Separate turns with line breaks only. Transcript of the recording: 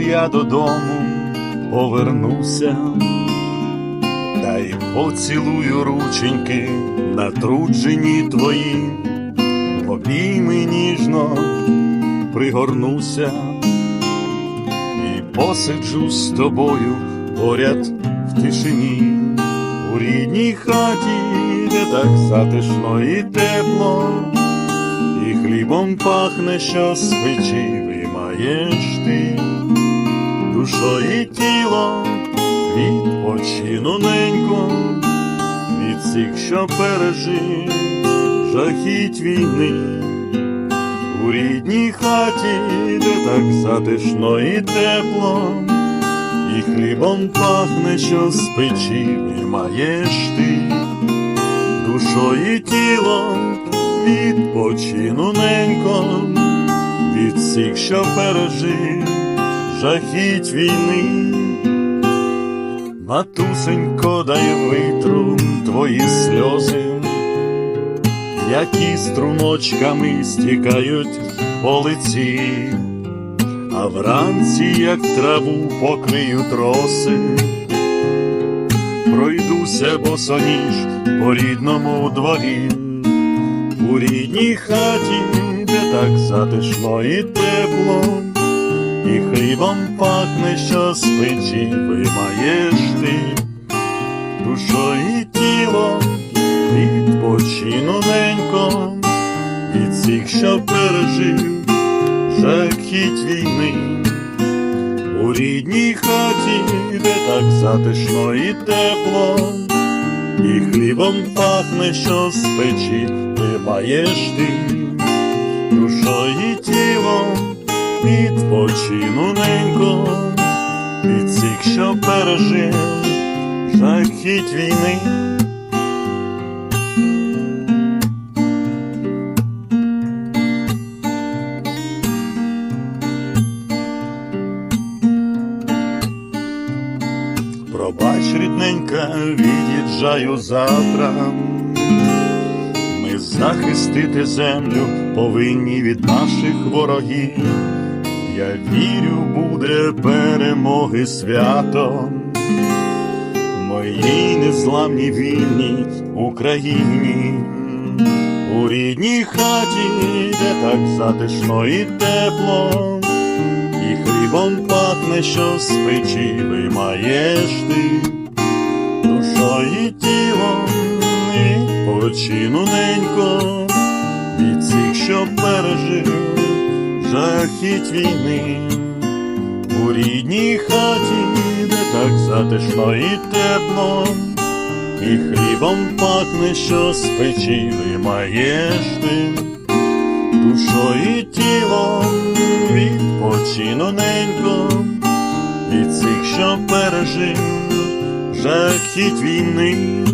я додому повернуся, та й поцілую рученьки натруджені твої, обійми ніжно пригорнуся. І посиджу з тобою поряд в тишині, у рідній хаті, де так затишно і тепло, і хлібом пахне, що з печі виймаєш ти, душою і тілом відпочину ненько від всіх, що пережив жахіть війни. У рідній хаті, де так затишно і тепло, і хлібом пахне, що з печі виймаєш ти, душою і тілом відпочину ненько від всіх, що пережив жахіть війни. Матусенько, дай витру твої сльози, які струмочками стікають по лиці, а вранці, як траву покриють роси, пройдуся босоніж по рідному дворі, у рідній хаті, так затишно і тепло, і хлібом пахне, що з печі виймаєш ти, душою і тілом відпочину ненько від всіх, що пережив жахіть війни. У рідній хаті, де так затишно і тепло, і хлібом пахне, що з печі вимаєш ти, і тілом відпочину від всіх, що пережив жахіть війни. Пробач, рідненька, від'їжджаю завтра. Захистити землю повинні від наших ворогів. Я вірю, буде перемоги свято. Моїй незламній вільній Україні, у рідній хаті, де так затишно і тепло, і хлібом пахне, що з печі виймаєш ти, душою і тілом відпочину ненько від всіх, що пережив жахіть війни. У рідній хаті, де так затишно і тепло, і хлібом пахне, що з печі виймаєш ти, душою і тілом відпочину ненько від всіх, що пережив жахіть війни.